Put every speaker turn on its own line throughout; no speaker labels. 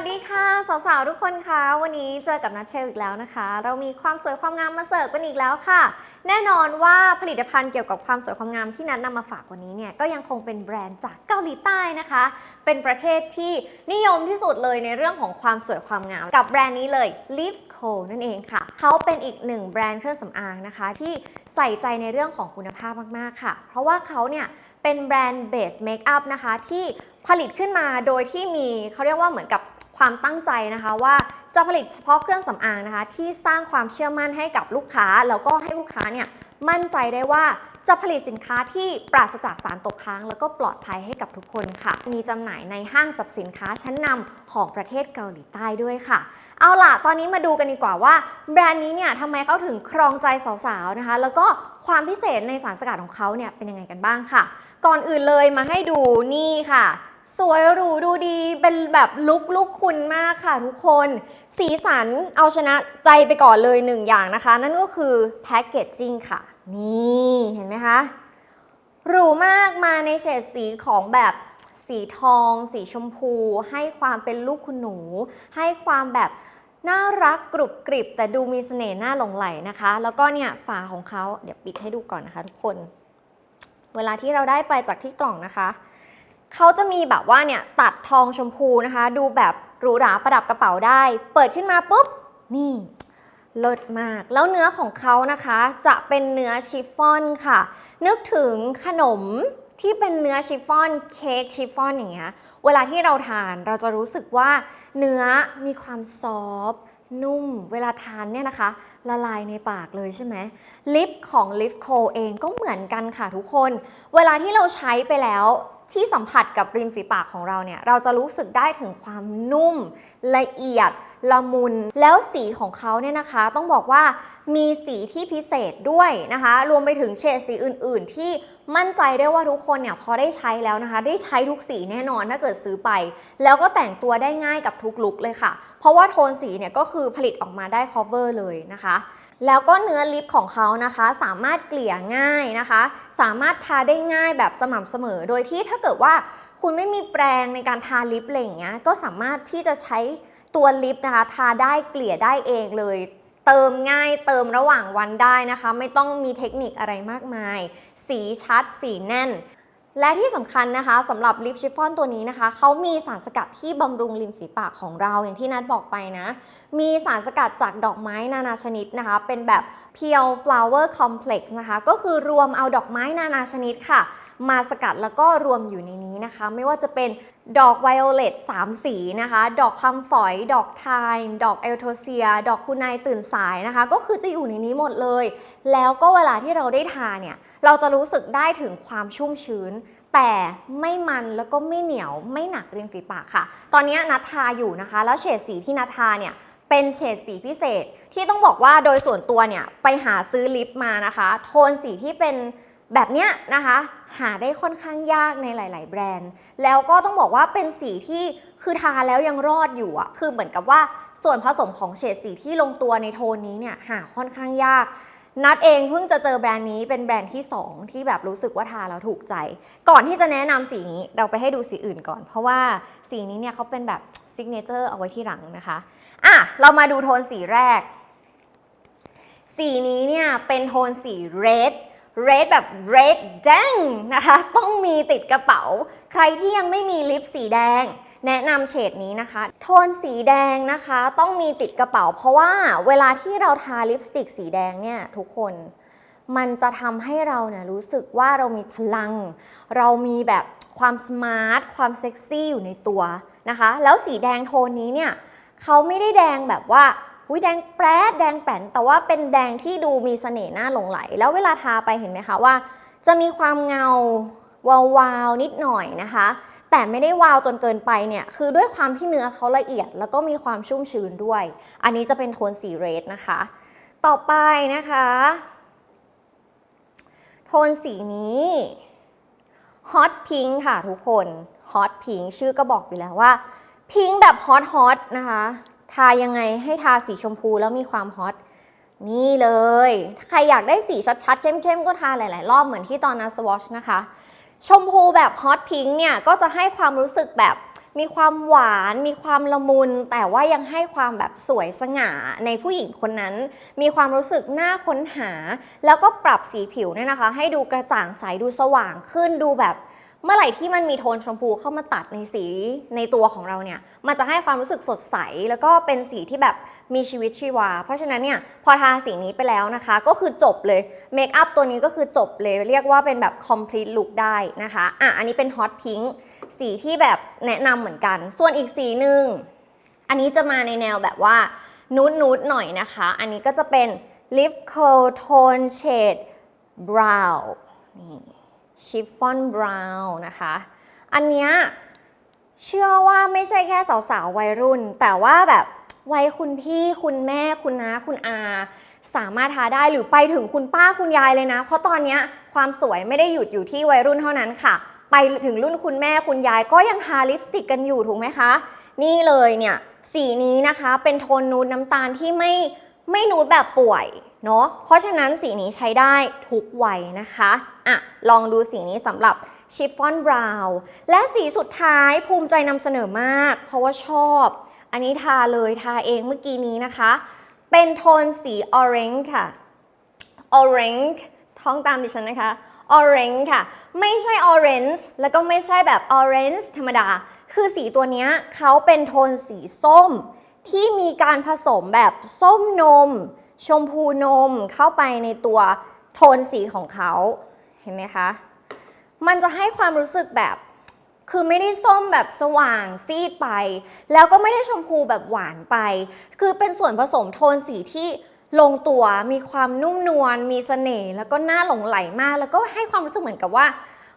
วัสดีค่ะ สาวๆ ทุกคนคะวันนี้เจอกับนัทเชลอีกแล้วนะคะ เรามีความสวยความงามมาเสิร์ฟกันอีกแล้วค่ะ แน่นอนว่าผลิตภัณฑ์เกี่ยวกับความสวยความงามที่นัทนำมาฝากวันนี้เนี่ยก็ยังคงเป็นแบรนด์จากเกาหลีใต้นะคะ เป็นประเทศที่นิยมที่สุดเลยในเรื่องของความสวยความงาม กับแบรนด์นี้เลย Live Co นั่นเองค่ะเขาเป็นอีกหนึ่งแบรนด์เครื่องสำอางนะคะ ที่ใส่ใจในเรื่องของคุณภาพมากๆค่ะ เพราะว่าเขาเนี่ยเป็นแบรนด์เบสเมคอัพนะคะที่ผลิตขึ้นมาโดยที่มีเขาเรียกว่าเหมือนกับ ความตั้งใจนะคะว่าจะผลิตเฉพาะเครื่องสำอางนะคะ ที่สร้างความเชื่อมั่นให้กับลูกค้า แล้วก็ให้ลูกค้าเนี่ยมั่นใจได้ว่าจะผลิตสินค้าที่ปราศจากสารตกค้าง แล้วก็ปลอดภัยให้กับทุกคนค่ะ มีจำหน่ายในห้างสรรพสินค้าชั้นนำของประเทศเกาหลีใต้ด้วยค่ะ เอาล่ะ ตอนนี้มาดูกันดีกว่าว่า แบรนด์นี้เนี่ยทำไมเขาถึงครองใจสาวๆนะคะ แล้วก็ความพิเศษในสารสกัดของเขาเนี่ยเป็นยังไงกันบ้างค่ะ ก่อนอื่นเลยมาให้ดูนี่ค่ะ สวยหรูดูดีเป็นแบบลุคลุคคุณมากค่ะทุกคน สีสันเอาชนะใจไปก่อนเลยหนึ่งอย่างนะคะ นั่นก็คือแพคเกจจิ้งค่ะ นี่เห็นไหมคะหรูมากมาในเฉดสีของแบบสีทอง สีชมพู ให้ความเป็นลูกคุณหนู ให้ความแบบน่ารักกรุบกริบ แต่ดูมีเสน่ห์น่าหลงไหลนะคะ แล้วก็เนี่ยฝาของเขาเดี๋ยวปิดให้ดูก่อนนะคะ ทุกคน เวลาที่เราได้ไปจากที่กล่องนะคะ เขาจะมีแบบว่าเนี่ยตัดทองชมพูนะคะ ดูแบบหรูหราประดับกระเป๋าได้ เปิดขึ้นมาปุ๊บ นี่เลิศมาก แล้วเนื้อของเขานะคะจะเป็นเนื้อชิฟฟ่อนค่ะ นึกถึงขนมที่เป็นเนื้อชิฟฟ่อนเค้กชิฟฟ่อนอย่างเงี้ย เวลาที่เราทานเราจะรู้สึกว่าเนื้อมีความซอฟ นุ่มเวลาทานเนี่ยนะคะ ละลายในปากเลยใช่ไหมลิปของลิฟโคเองก็เหมือนกันค่ะทุกคน เวลาที่เราใช้ไปแล้วที่สัมผัสกับริมฝีปากของเราเนี่ย เราจะรู้สึกได้ถึงความนุ่มละเอียด ละมุน แล้วสีของเขาเนี่ยนะคะต้องบอกว่ามีสีที่พิเศษด้วยนะคะ รวมไปถึงเฉดสีอื่น ๆ ที่มั่นใจได้ว่าทุกคนเนี่ยพอได้ใช้แล้วนะคะ ได้ใช้ทุกสีแน่นอนถ้าเกิดซื้อไป แล้วก็แต่งตัวได้ง่ายกับทุกลุคเลยค่ะ เพราะว่าโทนสีเนี่ยก็คือผลิตออกมาได้ cover เลยนะคะ แล้วก็เนื้อลิปของเขานะคะ สามารถเกลี่ยง่ายนะคะ สามารถทาได้ง่ายแบบสม่ำเสมอ โดยที่ถ้าเกิดว่าคุณไม่มีแปรงในการทาลิปอะไรอย่างเงี้ยก็สามารถที่จะใช้ ตัวลิปนะคะทาได้เกลี่ยได้เองเลย เติมง่ายเติมระหว่างวันได้นะคะ ไม่ต้องมีเทคนิคอะไรมากมาย สีชัดสีแน่นและที่สำคัญนะคะสำหรับลิปชิฟฟ่อนตัวนี้นะคะเขามีสารสกัดที่บำรุงริมฝีปากของเราอย่างที่นัดบอกไปนะ มีสารสกัดจากดอกไม้นานาชนิดนะคะ เป็นแบบ Pure Flower Complex นะคะ ก็คือรวมเอาดอกไม้นานาชนิดค่ะ มาสกัดแล้วก็รวมอยู่ในนี้นะคะ ไม่ว่าจะเป็น ดอกไวโอเลต3สีนะคะ ดอกคำฝอย ดอกไทม์ดอกเอลโทเซีย ดอกคุณนายตื่นสายนะคะ ก็คือจะอยู่ในนี้หมดเลย แล้วก็เวลาที่เราได้ทาเนี่ย เราจะรู้สึกได้ถึงความชุ่มชื้น แต่ไม่มันแล้วก็ไม่เหนียว ไม่หนักริมฝีปากค่ะ ตอนนี้นัททาอยู่นะคะ แล้วเฉดสีที่นัททาเนี่ยเป็นเฉดสีพิเศษ ที่ต้องบอกว่าโดยส่วนตัวเนี่ยไปหาซื้อลิปมานะคะ โทนสีที่เป็น แบบเนี้ยนะคะ หาได้ค่อนข้างยากในหลาย ๆ แบรนด์ แล้วก็ต้องบอกว่าเป็นสีที่คือทาแล้วยังรอดอยู่อะคือเหมือนกับว่าส่วนผสมของเฉดสีที่ลงตัวในโทนนี้เนี่ยหาค่อนข้างยาก นัดเองเพิ่งจะเจอแบรนด์นี้เป็นแบรนด์ที่ 2 ที่แบบรู้สึกว่าทาแล้วถูกใจ ก่อนที่จะแนะนำสีนี้เราไปให้ดูสีอื่นก่อน เพราะว่าสีนี้เนี่ยเขาเป็นแบบซิกเนเจอร์เอาไว้ที่หลังนะคะอะเรามาดูโทนสีแรก สีนี้เนี่ยเป็นโทนสี red red แบบ red แดงนะคะ ต้องมีติดกระเป๋า ใครที่ยังไม่มีลิปสีแดง แนะนำเฉดนี้นะคะ โทนสีแดงนะคะ ต้องมีติดกระเป๋า เพราะว่าเวลาที่เราทาลิปสติกสีแดงเนี่ยทุกคนมันจะทำให้เราเนี่ยรู้สึกว่าเรามีพลัง เรามีแบบความสมาร์ท ความเซ็กซี่อยู่ในตัวนะคะ แล้วสีแดงโทนนี้เนี่ยเขาไม่ได้แดงแบบว่า อุ้ยแดงแปรดแดงแป้นแต่ว่าเป็นแดงที่ดูมีเสน่ห์น่าหลงไหล แล้วเวลาทาไปเห็นไหมคะว่า จะมีความเงาวาวๆนิดหน่อยนะคะ แต่ไม่ได้วาวจนเกินไปเนี่ย คือด้วยความที่เนื้อเขาละเอียด แล้วก็มีความชุ่มชื้นด้วย อันนี้จะเป็นโทนสีเรดนะคะ ต่อไปนะคะ โทนสีนี้ฮอตพิงค่ะทุกคนฮอตพิงชื่อก็บอกอยู่แล้วว่าพิงค์แบบฮอตฮอตนะคะ ทายังไงให้ทาสีชมพูแล้วมีความฮอตนี่เลย ใครอยากได้สีชัดๆ เข้มๆ ก็ทาหลายๆ รอบเหมือนที่ตอนนั้นสวอชนะคะ ชมพูแบบฮอตพิงค์เนี่ย ก็จะให้ความรู้สึกแบบมีความหวาน มีความละมุน แต่ว่ายังให้ความแบบสวยสง่าในผู้หญิงคนนั้น มีความรู้สึกน่าค้นหา แล้วก็ปรับสีผิวเนี่ยนะคะ ให้ดูกระจ่างใส ดูสว่างขึ้น ดูแบบ เมื่อไหร่ที่มันมีโทนชมพูเข้ามาตัดในสีในตัวของเราเนี่ย มันจะให้ความรู้สึกสดใส แล้วก็เป็นสีที่แบบมีชีวิตชีวา เพราะฉะนั้นเนี่ยพอทาสีนี้ไปแล้วนะคะ ก็คือจบเลยเมคอัพตัวนี้ก็คือจบเลย เรียกว่าเป็นแบบ complete look ได้นะคะอะอันนี้เป็น hot pink สีที่แบบแนะนำเหมือนกัน ส่วนอีกสีหนึ่งอันนี้จะมาในแนวแบบว่านูดนูดหน่อยนะคะ อันนี้ก็จะเป็น lip curl tone shade brow นี่ ชิฟฟ่อนบราวน์นะคะ อันเนี้ยเชื่อว่าไม่ใช่แค่สาวๆ วัยรุ่น แต่ว่าแบบวัยคุณพี่คุณแม่คุณน้าคุณอา สามารถทาได้หรือไปถึงคุณป้าคุณยายเลยนะ เพราะตอนนี้ความสวยไม่ได้หยุดอยู่ที่วัยรุ่นเท่านั้นค่ะ ไปถึงรุ่นคุณแม่คุณยายก็ยังทาลิปสติกกันอยู่ถูกไหมคะ นี่เลยเนี่ยสีนี้นะคะเป็นโทนนูดน้ำตาลที่ไม่ไม่นูดแบบป่วย เนาะเพราะฉะนั้นสีนี้ใช้ได้ทุกวัยนะคะอะลองดูสีนี้สำหรับชิฟฟ่อนบราวน์และสีสุดท้ายภูมิใจนำเสนอมาก เพราะว่าชอบ อันนี้ทาเลยทาเองเมื่อกี้นี้นะคะ เป็นโทนสีออเรนจ์ค่ะ orange ท้องตามดิฉันนะคะ orange ค่ะ ไม่ใช่ orange แล้วก็ไม่ใช่แบบ orange ธรรมดา คือสีตัวนี้เขาเป็นโทนสีส้ม ที่มีการผสมแบบส้มนม ชมพูนมเข้าไปในตัวโทนสีของเขาเห็นไหมคะ มันจะให้ความรู้สึกแบบ คือไม่ได้ส้มแบบสว่างซีดไป แล้วก็ไม่ได้ชมพูแบบหวานไป คือเป็นส่วนผสมโทนสีที่ลงตัวมีความนุ่มนวลมีเสน่ห์แล้วก็น่าหลงไหลมาก แล้วก็ให้ความรู้สึกเหมือนกับว่า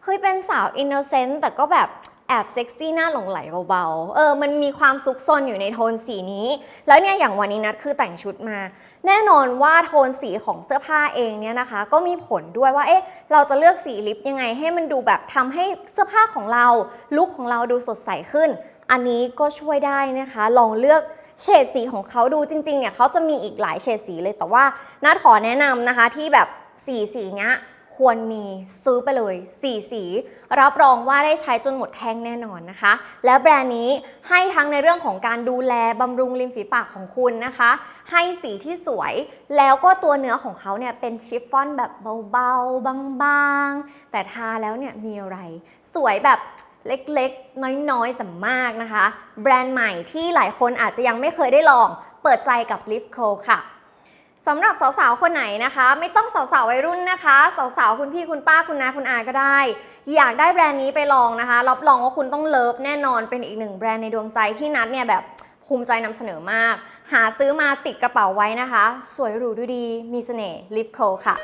เฮ้ยเป็นสาวอินโนเซนต์แต่ก็แบบ แอบเซ็กซี่น่าหลงไหลเบาๆ เออ มันมีความซุกซนอยู่ในโทนสีนี้ แล้วเนี่ยอย่างวันนี้นัดคือแต่งชุดมา แน่นอนว่าโทนสีของเสื้อผ้าเองเนี่ยนะคะ ก็มีผลด้วยว่า เอ๊ะ เราจะเลือกสีลิปยังไงให้มันดูแบบทำให้เสื้อผ้าของเราลุคของเราดูสดใสขึ้น อันนี้ก็ช่วยได้นะคะ ลองเลือกเฉดสีของเขาดูจริงๆเนี่ยเขาจะมีอีกหลายเฉดสีเลยแต่ว่านัดขอแนะนำนะคะที่แบบสีสีเนี้ย ควรมีซื้อไปเลย 4 สี รับรองว่าได้ใช้จนหมดแท่งแน่นอนนะคะ และแบรนด์นี้ให้ทั้งในเรื่องของการดูแลบำรุงริมฝีปากของคุณนะคะ ให้สีที่สวย แล้วก็ตัวเนื้อของเขาเนี่ยเป็นชิฟฟ่อนแบบเบาๆ บางๆ แต่ทาแล้วเนี่ยมีอะไร สวยแบบเล็กๆ น้อยๆ แต่มากนะคะ แบรนด์ใหม่ที่หลายคนอาจจะยังไม่เคยได้ลอง เปิดใจกับ Lip Co ค่ะ สำหรับสาวๆ คนไหนนะคะ ไม่ต้องสาวๆ วัยรุ่นนะคะ สาวๆ คุณพี่คุณป้าคุณน้าคุณอาก็ได้ อยากได้แบรนด์นี้ไปลองนะคะ รับรองว่าคุณต้องเลิฟแน่นอนเป็นอีกหนึ่งแบรนด์ในดวงใจที่นัดเนี่ยแบบภูมิใจนำเสนอมาก หาซื้อมาติดกระเป๋าไว้นะคะ สวยหรูดูดี มีเสน่ห์ลิฟโคค่ะ